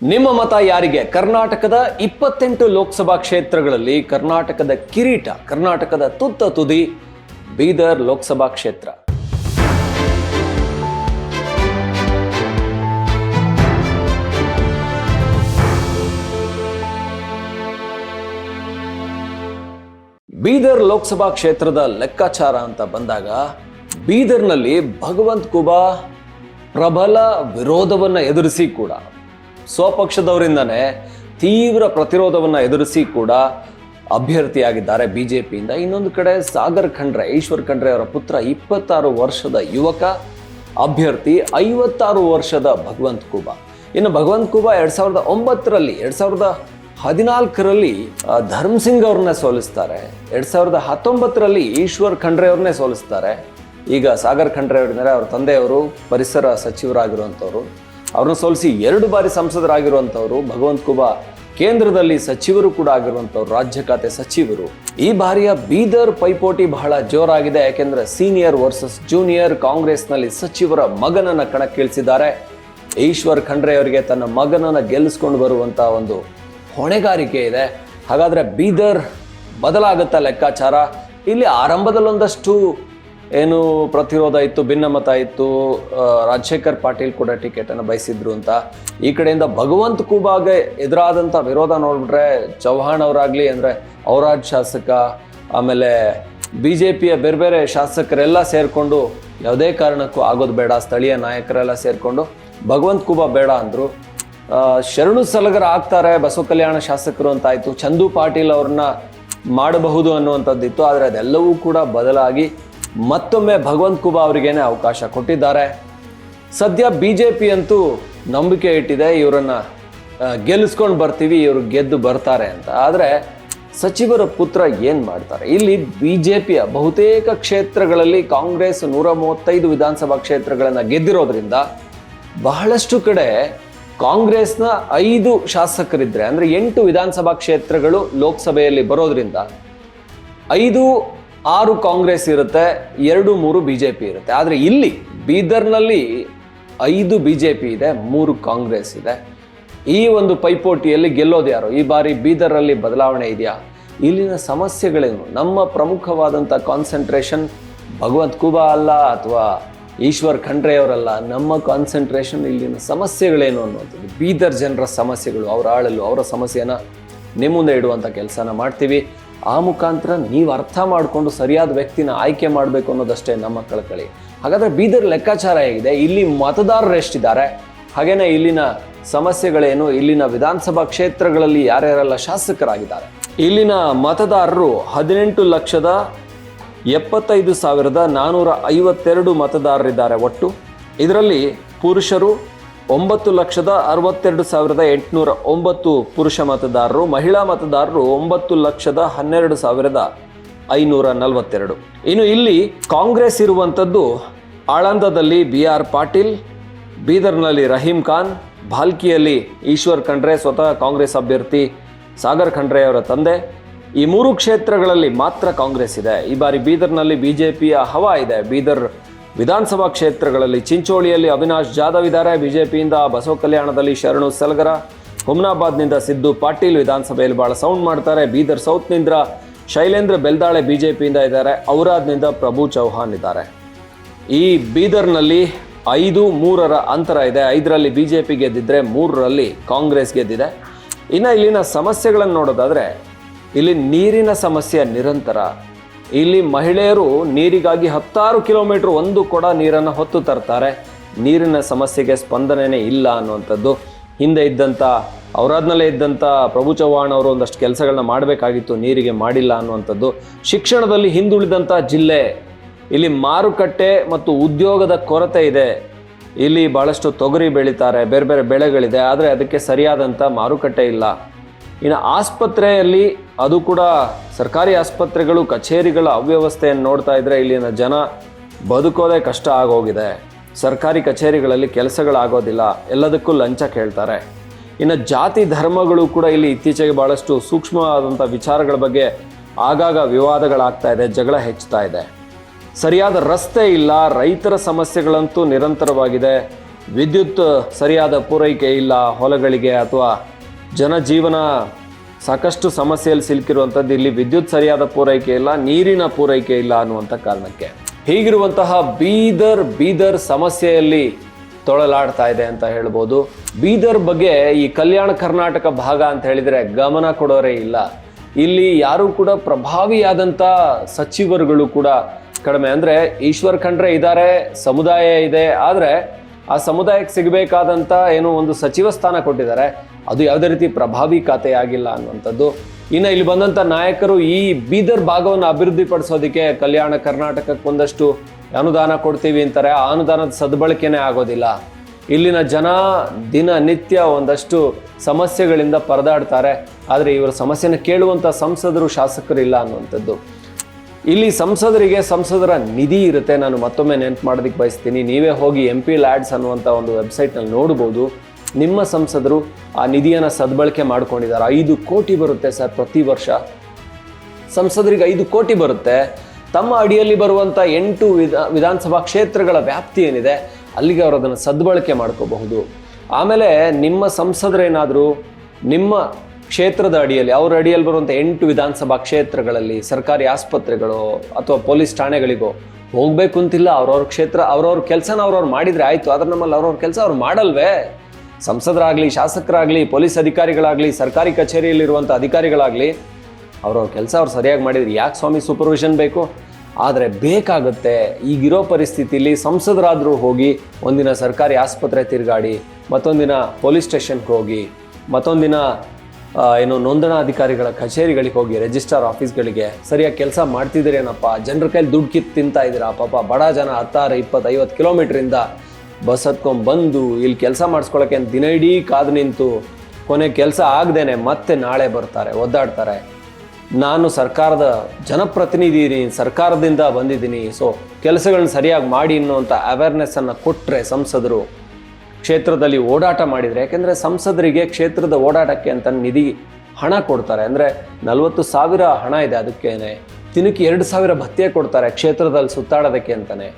ನಿಮ್ಮ ಮತ ಯಾರಿಗೆ? ಕರ್ನಾಟಕದ ಇಪ್ಪತ್ತೆಂಟು ಲೋಕಸಭಾ ಕ್ಷೇತ್ರಗಳಲ್ಲಿ ಕರ್ನಾಟಕದ ಕಿರೀಟ, ಕರ್ನಾಟಕದ ತುತ್ತ ತುದಿ, ಬೀದರ್ ಲೋಕಸಭಾ ಕ್ಷೇತ್ರ. ಬೀದರ್ ಲೋಕಸಭಾ ಕ್ಷೇತ್ರದ ಲೆಕ್ಕಾಚಾರ ಅಂತ ಬಂದಾಗ, ಬೀದರ್ನಲ್ಲಿ ಭಗವಂತ್ ಕುಬಾ ಪ್ರಬಲ ವಿರೋಧವನ್ನು ಎದುರಿಸಿ ಕೂಡ ಸ್ವಪಕ್ಷದವರಿಂದನೇ ತೀವ್ರ ಪ್ರತಿರೋಧವನ್ನು ಎದುರಿಸಿ ಕೂಡ ಅಭ್ಯರ್ಥಿಯಾಗಿದ್ದಾರೆ ಬಿಜೆಪಿಯಿಂದ. ಇನ್ನೊಂದು ಕಡೆ ಸಾಗರ್ ಖಂಡ್ರೆ, ಈಶ್ವರ್ ಖಂಡ್ರೆ ಅವರ ಪುತ್ರ ಇಪ್ಪತ್ತಾರು ವರ್ಷದ ಯುವಕ, ಅಭ್ಯರ್ಥಿ ಐವತ್ತಾರು ವರ್ಷದ ಭಗವಂತ್ ಕುಬಾ. ಇನ್ನು ಭಗವಂತ್ ಕುಬಾ ಎರಡು ಸಾವಿರದ ಒಂಬತ್ತರಲ್ಲಿ, ಎರಡು ಸಾವಿರದ ಹದಿನಾಲ್ಕರಲ್ಲಿ ಧರ್ಮ್ ಸಿಂಗ್ ಅವ್ರನ್ನ ಸೋಲಿಸ್ತಾರೆ. ಎರಡು ಸಾವಿರದ ಹತ್ತೊಂಬತ್ತರಲ್ಲಿ ಈಶ್ವರ್ ಖಂಡ್ರೆ ಅವ್ರನ್ನೇ ಸೋಲಿಸ್ತಾರೆ. ಈಗ ಸಾಗರ್ ಖಂಡ್ರೆ ಅವರಿದ್ದಾರೆ ಅವ್ರ ತಂದೆಯವರು ಪರಿಸರ ಸಚಿವರಾಗಿರುವಂಥವ್ರು. ಅವ್ರನ್ನ ಸೋಲಿಸಿ ಎರಡು ಬಾರಿ ಸಂಸದರಾಗಿರುವಂಥವ್ರು, ಭಗವಂತ್ ಕುಬಾ ಕೇಂದ್ರದಲ್ಲಿ ಸಚಿವರು ಕೂಡ ಆಗಿರುವಂಥವ್ರು, ರಾಜ್ಯ ಖಾತೆ ಸಚಿವರು. ಈ ಬಾರಿಯ ಬೀದರ್ ಪೈಪೋಟಿ ಬಹಳ ಜೋರಾಗಿದೆ, ಯಾಕೆಂದ್ರೆ ಸೀನಿಯರ್ ವರ್ಸಸ್ ಜೂನಿಯರ್ ಕಾಂಗ್ರೆಸ್ನಲ್ಲಿ ಸಚಿವರ ಮಗನನ್ನ ಕಣಕ್ಕಿಳಿಸಿದ್ದಾರೆ. ಈಶ್ವರ್ ಖಂಡ್ರೆ ಅವರಿಗೆ ತನ್ನ ಮಗನನ್ನ ಗೆಲ್ಲಿಸ್ಕೊಂಡು ಬರುವಂತ ಒಂದು ಹೊಣೆಗಾರಿಕೆ ಇದೆ. ಹಾಗಾದ್ರೆ ಬೀದರ್ ಬದಲಾಗುತ್ತಾ ಲೆಕ್ಕಾಚಾರ? ಇಲ್ಲಿ ಆರಂಭದಲ್ಲೊಂದಷ್ಟು ಏನು ಪ್ರತಿರೋಧ ಇತ್ತು ಭಿನ್ನಮತ ಇತ್ತು ರಾಜಶೇಖರ್ ಪಾಟೀಲ್ ಕೂಡ ಟಿಕೆಟ್ ಅನ್ನು ಬಯಸಿದ್ರು ಅಂತ. ಈ ಕಡೆಯಿಂದ ಭಗವಂತ್ ಕುಬಾಗೆ ಎದುರಾದಂಥ ವಿರೋಧ ನೋಡಿಬಿಟ್ರೆ ಚೌಹಾಣ್ ಅವರಾಗ್ಲಿ ಅಂದ್ರೆ ಅವರಾಜ್ ಶಾಸಕ, ಆಮೇಲೆ ಬಿ ಜೆ ಪಿಯ ಬೇರೆ ಬೇರೆ ಶಾಸಕರೆಲ್ಲ ಸೇರಿಕೊಂಡು ಯಾವುದೇ ಕಾರಣಕ್ಕೂ ಆಗೋದು ಬೇಡ, ಸ್ಥಳೀಯ ನಾಯಕರೆಲ್ಲ ಸೇರಿಕೊಂಡು ಭಗವಂತ್ ಕುಬಾ ಬೇಡ ಅಂದರು. ಶರಣು ಸಲಗರ ಆಗ್ತಾರೆ, ಬಸವ ಕಲ್ಯಾಣ ಶಾಸಕರು ಅಂತ ಆಯಿತು, ಚಂದು ಪಾಟೀಲ್ ಅವ್ರನ್ನ ಮಾಡಬಹುದು ಅನ್ನುವಂಥದ್ದಿತ್ತು, ಆದರೆ ಅದೆಲ್ಲವೂ ಕೂಡ ಬದಲಾಗಿ ಮತ್ತೊಮ್ಮೆ ಭಗವಂತ್ ಕುಬಾ ಅವರಿಗೇನೆ ಅವಕಾಶ ಕೊಟ್ಟಿದ್ದಾರೆ. ಸದ್ಯ ಬಿ ಜೆ ಪಿ ಅಂತೂ ನಂಬಿಕೆ ಇಟ್ಟಿದೆ, ಇವರನ್ನ ಗೆಲ್ಲಿಸ್ಕೊಂಡು ಬರ್ತೀವಿ, ಇವರು ಗೆದ್ದು ಬರ್ತಾರೆ ಅಂತ. ಆದರೆ ಸಚಿವರ ಪುತ್ರ ಏನು ಮಾಡ್ತಾರೆ? ಇಲ್ಲಿ ಬಿ ಜೆ ಪಿಯ ಬಹುತೇಕ ಕ್ಷೇತ್ರಗಳಲ್ಲಿ ಕಾಂಗ್ರೆಸ್ ನೂರ ಮೂವತ್ತೈದು ವಿಧಾನಸಭಾ ಕ್ಷೇತ್ರಗಳನ್ನು ಗೆದ್ದಿರೋದ್ರಿಂದ ಬಹಳಷ್ಟು ಕಡೆ ಕಾಂಗ್ರೆಸ್ನ ಐದು ಶಾಸಕರಿದ್ದರೆ ಅಂದ್ರೆ ಎಂಟು ವಿಧಾನಸಭಾ ಕ್ಷೇತ್ರಗಳು ಲೋಕಸಭೆಯಲ್ಲಿ ಬರೋದ್ರಿಂದ ಐದು ಆರು ಕಾಂಗ್ರೆಸ್ ಇರುತ್ತೆ, ಎರಡು, ಮೂರು ಬಿಜೆಪಿ ಇರುತ್ತೆ. ಆದರೆ ಇಲ್ಲಿ ಬೀದರ್ನಲ್ಲಿ ಐದು ಬಿ ಜೆ ಪಿ ಇದೆ, ಮೂರು ಕಾಂಗ್ರೆಸ್ ಇದೆ. ಈ ಒಂದು ಪೈಪೋಟಿಯಲ್ಲಿ ಗೆಲ್ಲೋದು ಯಾರು? ಈ ಬಾರಿ ಬೀದರಲ್ಲಿ ಬದಲಾವಣೆ ಇದೆಯಾ? ಇಲ್ಲಿನ ಸಮಸ್ಯೆಗಳೇನು? ನಮ್ಮ ಪ್ರಮುಖವಾದಂಥ ಕಾನ್ಸಂಟ್ರೇಷನ್ ಭಗವಂತ್ ಕುಬಾ ಅಲ್ಲ ಅಥವಾ ಈಶ್ವರ್ ಖಂಡ್ರೆಯವರಲ್ಲ ನಮ್ಮ ಕಾನ್ಸಂಟ್ರೇಷನ್ ಇಲ್ಲಿನ ಸಮಸ್ಯೆಗಳೇನು ಅನ್ನುವಂಥದ್ದು ಬೀದರ್ ಜನರ ಸಮಸ್ಯೆಗಳು, ಅವರ ಆಳಲು, ಅವರ ಸಮಸ್ಯೆನ ನಿಮ್ಮ ಮುಂದೆ ಇಡುವಂಥ ಕೆಲಸನ ಮಾಡ್ತೀವಿ. ಆ ಮುಖಾಂತರ ನೀವು ಅರ್ಥ ಮಾಡಿಕೊಂಡು ಸರಿಯಾದ ವ್ಯಕ್ತಿನ ಆಯ್ಕೆ ಮಾಡಬೇಕು ಅನ್ನೋದಷ್ಟೇ ನಮ್ಮ ಕಳಕಳಿ. ಹಾಗಾದರೆ ಬೀದರ್ ಲೆಕ್ಕಾಚಾರ ಹೇಗಿದೆ? ಇಲ್ಲಿ ಮತದಾರರು ಎಷ್ಟಿದ್ದಾರೆ? ಹಾಗೇನೆ ಇಲ್ಲಿನ ಸಮಸ್ಯೆಗಳೇನು? ಇಲ್ಲಿನ ವಿಧಾನಸಭಾ ಕ್ಷೇತ್ರಗಳಲ್ಲಿ ಯಾರ್ಯಾರೆಲ್ಲ ಶಾಸಕರಾಗಿದ್ದಾರೆ? ಇಲ್ಲಿನ ಮತದಾರರು ಹದಿನೆಂಟು ಲಕ್ಷದ ಎಪ್ಪತ್ತೈದು ಸಾವಿರದ ನಾನ್ನೂರ ಐವತ್ತೆರಡು ಮತದಾರರಿದ್ದಾರೆ ಒಟ್ಟು. ಇದರಲ್ಲಿ ಪುರುಷರು ಒಂಬತ್ತು ಲಕ್ಷದ ಅರವತ್ತೆರಡು ಸಾವಿರದ ಎಂಟುನೂರ ಒಂಬತ್ತು ಪುರುಷ ಮತದಾರರು, ಮಹಿಳಾ ಮತದಾರರು ಒಂಬತ್ತು ಲಕ್ಷದ ಹನ್ನೆರಡು ಸಾವಿರದ ಐನೂರ ನಲವತ್ತೆರಡು. ಇನ್ನು ಇಲ್ಲಿ ಕಾಂಗ್ರೆಸ್ ಇರುವಂಥದ್ದು ಆಳಂದದಲ್ಲಿ ಬಿ ಆರ್ ಪಾಟೀಲ್, ಬೀದರ್ನಲ್ಲಿ ರಹೀಂ ಖಾನ್, ಭಾಲ್ಕಿಯಲ್ಲಿ ಈಶ್ವರ್ ಖಂಡ್ರೆ, ಸ್ವತಃ ಕಾಂಗ್ರೆಸ್ ಅಭ್ಯರ್ಥಿ ಸಾಗರ್ ಖಂಡ್ರೆ ಅವರ ತಂದೆ. ಈ ಮೂರು ಕ್ಷೇತ್ರಗಳಲ್ಲಿ ಮಾತ್ರ ಕಾಂಗ್ರೆಸ್ ಇದೆ. ಈ ಬಾರಿ ಬೀದರ್ನಲ್ಲಿ ಬಿಜೆಪಿಯ ಹವಾ ಇದೆ. ಬೀದರ್ ವಿಧಾನಸಭಾ ಕ್ಷೇತ್ರಗಳಲ್ಲಿ ಚಿಂಚೋಳಿಯಲ್ಲಿ ಅವಿನಾಶ್ ಜಾಧವ್ ಇದ್ದಾರೆ. ಬಿಜೆಪಿಯಿಂದ ಬಸವ ಕಲ್ಯಾಣದಲ್ಲಿ ಶರಣು ಸಲಗರ. ಹುಮ್ನಾಬಾದ್ನಿಂದ ಸಿದ್ದು ಪಾಟೀಲ್ ವಿಧಾನಸಭೆಯಲ್ಲಿ ಭಾಳ ಸೌಂಡ್ ಮಾಡ್ತಾರೆ. ಬೀದರ್ ಸೌತ್ನಿಂದ ಶೈಲೇಂದ್ರ ಬೆಲ್ದಾಳೆ ಬಿಜೆಪಿಯಿಂದ ಇದ್ದಾರೆ. ಔರಾದ್ನಿಂದ ಪ್ರಭು ಚೌಹಾನ್ ಇದ್ದಾರೆ. ಈ ಬೀದರ್ನಲ್ಲಿ ಐದು ಮೂರರ ಅಂತರ ಇದೆ. ಐದರಲ್ಲಿ ಬಿ ಜೆ ಪಿ ಗೆದ್ದಿದ್ರೆ ಮೂರರಲ್ಲಿ ಕಾಂಗ್ರೆಸ್ ಗೆದ್ದಿದೆ. ಇನ್ನು ಇಲ್ಲಿನ ಸಮಸ್ಯೆಗಳನ್ನು ನೋಡೋದಾದರೆ, ಇಲ್ಲಿ ನೀರಿನ ಸಮಸ್ಯೆ ನಿರಂತರ ಇಲ್ಲಿ ಮಹಿಳೆಯರು ನೀರಿಗಾಗಿ ಹತ್ತಾರು ಕಿಲೋಮೀಟರ್ ಒಂದು ಕೊಡ ನೀರನ್ನು ಹೊತ್ತು ತರ್ತಾರೆ. ನೀರಿನ ಸಮಸ್ಯೆಗೆ ಸ್ಪಂದನೆ ಇಲ್ಲ ಅನ್ನುವಂಥದ್ದು. ಹಿಂದೆ ಇದ್ದಂಥ ಅವರಾದ್ನಲ್ಲೇ ಇದ್ದಂಥ ಪ್ರಭು ಚವ್ಹಾಣ್ ಅವರು ಒಂದಷ್ಟು ಕೆಲಸಗಳನ್ನ ಮಾಡಬೇಕಾಗಿತ್ತು, ನೀರಿಗೆ ಮಾಡಿಲ್ಲ ಅನ್ನುವಂಥದ್ದು. ಶಿಕ್ಷಣದಲ್ಲಿ ಹಿಂದುಳಿದಂಥ ಜಿಲ್ಲೆ, ಇಲ್ಲಿ ಮಾರುಕಟ್ಟೆ ಮತ್ತು ಉದ್ಯೋಗದ ಕೊರತೆ ಇದೆ. ಇಲ್ಲಿ ಬಹಳಷ್ಟು ತೊಗರಿ ಬೆಳೀತಾರೆ ಬೇರೆ ಬೇರೆ ಬೆಳೆಗಳಿದೆ, ಆದರೆ ಅದಕ್ಕೆ ಸರಿಯಾದಂಥ ಮಾರುಕಟ್ಟೆ ಇಲ್ಲ. ಇನ್ನು ಆಸ್ಪತ್ರೆಯಲ್ಲಿ ಅದು ಕೂಡ ಸರ್ಕಾರಿ ಆಸ್ಪತ್ರೆಗಳು, ಕಚೇರಿಗಳ ಅವ್ಯವಸ್ಥೆಯನ್ನು ನೋಡ್ತಾ ಇದ್ರೆ ಇಲ್ಲಿನ ಜನ ಬದುಕೋದೇ ಕಷ್ಟ ಆಗೋಗಿದೆ. ಸರ್ಕಾರಿ ಕಚೇರಿಗಳಲ್ಲಿ ಕೆಲಸಗಳಾಗೋದಿಲ್ಲ, ಎಲ್ಲದಕ್ಕೂ ಲಂಚ ಕೇಳ್ತಾರೆ. ಇನ್ನು ಜಾತಿ ಧರ್ಮಗಳು ಕೂಡ ಇಲ್ಲಿ ಇತ್ತೀಚೆಗೆ ಭಾಳಷ್ಟು ಸೂಕ್ಷ್ಮವಾದಂಥ ವಿಚಾರಗಳ ಬಗ್ಗೆ ಆಗಾಗ ವಿವಾದಗಳಾಗ್ತಾ ಇದೆ, ಜಗಳ ಹೆಚ್ಚುತ್ತಾ ಇದೆ. ಸರಿಯಾದ ರಸ್ತೆ ಇಲ್ಲ, ರೈತರ ಸಮಸ್ಯೆಗಳಂತೂ ನಿರಂತರವಾಗಿದೆ. ವಿದ್ಯುತ್ ಸರಿಯಾದ ಪೂರೈಕೆ ಇಲ್ಲ, ಹೊಲಗಳಿಗೆ ಅಥವಾ ಜನಜೀವನ ಸಾಕಷ್ಟು ಸಮಸ್ಯೆಯಲ್ಲಿ ಸಿಲುಕಿರುವಂಥದ್ದು ಇಲ್ಲಿ ವಿದ್ಯುತ್ ಸರಿಯಾದ ಪೂರೈಕೆ ಇಲ್ಲ, ನೀರಿನ ಪೂರೈಕೆ ಇಲ್ಲ ಅನ್ನುವಂಥ ಕಾರಣಕ್ಕೆ. ಹೀಗಿರುವಂತಹ ಬೀದರ್ ಬೀದರ್ ಸಮಸ್ಯೆಯಲ್ಲಿ ತೊಳಲಾಡ್ತಾ ಇದೆ ಅಂತ ಹೇಳ್ಬೋದು. ಬೀದರ್ ಬಗ್ಗೆ ಈ ಕಲ್ಯಾಣ ಕರ್ನಾಟಕ ಭಾಗ ಅಂತ ಹೇಳಿದರೆ ಗಮನ ಕೊಡೋರೇ ಇಲ್ಲ. ಇಲ್ಲಿ ಯಾರು ಕೂಡ ಪ್ರಭಾವಿಯಾದಂಥ ಸಚಿವರುಗಳು ಕೂಡ ಕಡಿಮೆ. ಅಂದರೆ ಈಶ್ವರ್ ಖಂಡ್ರೆ ಇದ್ದಾರೆ ಸಮುದಾಯ ಇದೆ, ಆದರೆ ಆ ಸಮುದಾಯಕ್ಕೆ ಸಿಗಬೇಕಾದಂಥ ಏನು ಒಂದು ಸಚಿವ ಸ್ಥಾನ ಕೊಟ್ಟಿದ್ದಾರೆ. ಅದು ಯಾವುದೇ ರೀತಿ ಪ್ರಭಾವಿ ಖಾತೆ ಆಗಿಲ್ಲ ಅನ್ನುವಂಥದ್ದು. ಇನ್ನು ಇಲ್ಲಿ ಬಂದಂಥ ನಾಯಕರು ಈ ಬೀದರ್ ಭಾಗವನ್ನು ಅಭಿವೃದ್ಧಿಪಡಿಸೋದಕ್ಕೆ ಕಲ್ಯಾಣ ಕರ್ನಾಟಕಕ್ಕೆ ಒಂದಷ್ಟು ಅನುದಾನ ಕೊಡ್ತೀವಿ ಅಂತಾರೆ. ಆ ಅನುದಾನದ ಸದ್ಬಳಕೆನೇ ಆಗೋದಿಲ್ಲ. ಇಲ್ಲಿನ ಜನ ದಿನನಿತ್ಯ ಒಂದಷ್ಟು ಸಮಸ್ಯೆಗಳಿಂದ ಪರದಾಡ್ತಾರೆ. ಆದರೆ ಇವರ ಸಮಸ್ಯೆನ ಕೇಳುವಂಥ ಸಂಸದರು ಶಾಸಕರು ಇಲ್ಲ ಅನ್ನುವಂಥದ್ದು. ಇಲ್ಲಿ ಸಂಸದರಿಗೆ ಸಂಸದರ ನಿಧಿ ಇರುತ್ತೆ. ನಾನು ಮತ್ತೊಮ್ಮೆ ನೆನಪು ಮಾಡೋದಕ್ಕೆ ಬಯಸ್ತೀನಿ. ನೀವೇ ಹೋಗಿ ಎಂ ಪಿ ಲ್ಯಾಡ್ಸ್ ಅನ್ನುವಂಥ ಒಂದು ವೆಬ್ಸೈಟ್ನಲ್ಲಿ ನೋಡ್ಬೋದು. ನಿಮ್ಮ ಸಂಸದರು ಆ ನಿಧಿಯನ್ನು ಸದ್ಬಳಕೆ ಮಾಡ್ಕೊಂಡಿದ್ದಾರೆ. ಐದು ಕೋಟಿ ಬರುತ್ತೆ ಸರ್ ಪ್ರತಿ ವರ್ಷ. ಸಂಸದರಿಗೆ ಐದು ಕೋಟಿ ಬರುತ್ತೆ. ತಮ್ಮ ಅಡಿಯಲ್ಲಿ ಬರುವಂಥ ಎಂಟು ವಿಧ, ವಿಧಾನಸಭಾ ಕ್ಷೇತ್ರಗಳ ವ್ಯಾಪ್ತಿ ಏನಿದೆ, ಅಲ್ಲಿಗೆ ಅವರು ಅದನ್ನು ಸದ್ಬಳಕೆ ಮಾಡ್ಕೋಬಹುದು. ಆಮೇಲೆ ನಿಮ್ಮ ಸಂಸದರೇನಾದರೂ ನಿಮ್ಮ ಕ್ಷೇತ್ರದ ಅಡಿಯಲ್ಲಿ, ಅವ್ರ ಅಡಿಯಲ್ಲಿ ಬರುವಂಥ ಎಂಟು ವಿಧಾನಸಭಾ ಕ್ಷೇತ್ರಗಳಲ್ಲಿ, ಸರ್ಕಾರಿ ಆಸ್ಪತ್ರೆಗಳು ಅಥವಾ ಪೊಲೀಸ್ ಠಾಣೆಗಳಿಗೋ ಹೋಗಬೇಕು ಅಂತಿಲ್ಲ ಅವ್ರವ್ರ ಕ್ಷೇತ್ರ, ಅವ್ರವ್ರ ಕೆಲಸನ ಅವ್ರವ್ರು ಮಾಡಿದರೆ ಆಯಿತು. ಆದರೆ ನಮ್ಮಲ್ಲಿ ಅವ್ರವ್ರ ಕೆಲಸ ಅವ್ರು ಮಾಡಲ್ವೇ? ಸಂಸದರಾಗಲಿ, ಶಾಸಕರಾಗಲಿ, ಪೊಲೀಸ್ ಅಧಿಕಾರಿಗಳಾಗಲಿ, ಸರ್ಕಾರಿ ಕಚೇರಿಯಲ್ಲಿರುವಂಥ ಅಧಿಕಾರಿಗಳಾಗಲಿ, ಅವ್ರವ್ರ ಕೆಲಸ ಅವ್ರು ಸರಿಯಾಗಿ ಮಾಡಿದ್ರು ಯಾಕೆ ಸ್ವಾಮಿ ಸೂಪರ್ವಿಷನ್ ಬೇಕು? ಆದರೆ ಬೇಕಾಗುತ್ತೆ, ಈಗಿರೋ ಪರಿಸ್ಥಿತಿಯಲ್ಲಿ ಸಂಸದರಾದರೂ ಹೋಗಿ ಒಂದಿನ ಸರ್ಕಾರಿ ಆಸ್ಪತ್ರೆ ತಿರುಗಾಡಿ, ಮತ್ತೊಂದಿನ ಪೊಲೀಸ್ ಸ್ಟೇಷನ್ಗೆ ಹೋಗಿ, ಮತ್ತೊಂದಿನ ಏನು ನೋಂದಣಾಧಿಕಾರಿಗಳ ಕಚೇರಿಗಳಿಗೆ ಹೋಗಿ, ರಿಜಿಸ್ಟ್ರಾರ್ ಆಫೀಸ್ಗಳಿಗೆ ಸರಿಯಾಗಿ ಕೆಲಸ ಮಾಡ್ತಿದ್ದೀರೇನಪ್ಪ? ಜನರ ಕೈಲಿ ದುಡ್ಡು ಕಿತ್ತು ತಿಂತಾ ಇದ್ದೀರಾ? ಪಾಪ ಬಡ ಜನ ಹತ್ತಾರು, ಇಪ್ಪತ್ತು, ಐವತ್ತು ಕಿಲೋಮೀಟ್ರಿಂದ ಬಸ್ ಹತ್ಕೊಂಡು ಬಂದು ಇಲ್ಲಿ ಕೆಲಸ ಮಾಡಿಸ್ಕೊಳಕ್ಕೆ ಅಂತ ದಿನ ಇಡೀ ಕಾದು ನಿಂತು ಕೊನೆ ಕೆಲಸ ಆಗದೇನೆ ಮತ್ತೆ ನಾಳೆ ಬರ್ತಾರೆ, ಒದ್ದಾಡ್ತಾರೆ. ನಾನು ಸರ್ಕಾರದ ಜನಪ್ರತಿನಿಧಿ ಸರ್ಕಾರದಿಂದ ಬಂದಿದ್ದೀನಿ. ಸೊ ಕೆಲಸಗಳನ್ನ ಸರಿಯಾಗಿ ಮಾಡಿ ಅನ್ನುವಂಥ ಅವೇರ್ನೆಸ್ಸನ್ನು ಕೊಟ್ಟರೆ ಸಂಸದರು, ಕ್ಷೇತ್ರದಲ್ಲಿ ಓಡಾಟ ಮಾಡಿದರೆ, ಯಾಕೆಂದರೆ ಸಂಸದರಿಗೆ ಕ್ಷೇತ್ರದ ಓಡಾಟಕ್ಕೆ ಅಂತ ನಿಧಿ ಹಣ ಕೊಡ್ತಾರೆ. ಅಂದರೆ ನಲವತ್ತು ಸಾವಿರ ಹಣ ಇದೆ ಅದಕ್ಕೇನೆ. ದಿನಕ್ಕೆ ಎರಡು ಸಾವಿರ ಭತ್ಯೆ ಕೊಡ್ತಾರೆ ಕ್ಷೇತ್ರದಲ್ಲಿ ಸುತ್ತಾಡೋದಕ್ಕೆ ಅಂತಾನೆ.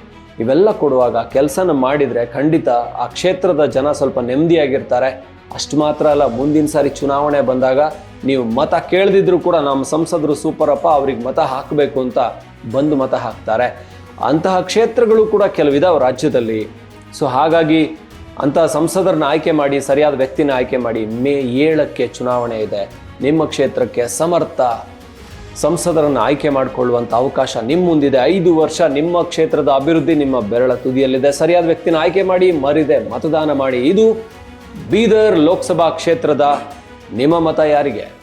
ಇವೆಲ್ಲ ಕೊಡುವಾಗ ಕೆಲಸನ ಮಾಡಿದರೆ ಖಂಡಿತ ಆ ಕ್ಷೇತ್ರದ ಜನ ಸ್ವಲ್ಪ ನೆಮ್ಮದಿಯಾಗಿರ್ತಾರೆ. ಅಷ್ಟು ಮಾತ್ರ ಅಲ್ಲ, ಮುಂದಿನ ಸಾರಿ ಚುನಾವಣೆ ಬಂದಾಗ ನೀವು ಮತ ಕೇಳದಿದ್ರು ಕೂಡ ನಮ್ಮ ಸಂಸದರು ಸೂಪರಪ್ಪ ಅವ್ರಿಗೆ ಮತ ಹಾಕಬೇಕು ಅಂತ ಬಂದು ಮತ ಹಾಕ್ತಾರೆ. ಅಂತಹ ಕ್ಷೇತ್ರಗಳು ಕೂಡ ಕೆಲವಿದಾವೆ ರಾಜ್ಯದಲ್ಲಿ. ಸೊ ಹಾಗಾಗಿ ಅಂತಹ ಸಂಸದರನ್ನ ಆಯ್ಕೆ ಮಾಡಿ, ಸರಿಯಾದ ವ್ಯಕ್ತಿನ ಆಯ್ಕೆ ಮಾಡಿ ಮೇ ಏಳಕ್ಕೆ ಚುನಾವಣೆ ಇದೆ. ನಿಮ್ಮ ಕ್ಷೇತ್ರಕ್ಕೆ ಸಮರ್ಥ ಸಂಸದರನ್ನು ಆಯ್ಕೆ ಮಾಡಿಕೊಳ್ಳುವಂಥ ಅವಕಾಶ ನಿಮ್ಮ ಮುಂದಿದೆ. ಐದು ವರ್ಷ ನಿಮ್ಮ ಕ್ಷೇತ್ರದ ಅಭಿವೃದ್ಧಿ ನಿಮ್ಮ ಬೆರಳ ತುದಿಯಲ್ಲಿದೆ. ಸರಿಯಾದ ವ್ಯಕ್ತಿನ ಆಯ್ಕೆ ಮಾಡಿ, ಮರಿದೆ, ಮತದಾನ ಮಾಡಿ. ಇದು ಬೀದರ್ ಲೋಕಸಭಾ ಕ್ಷೇತ್ರದ ನಿಮ್ಮ ಮತ ಯಾರಿಗೆ?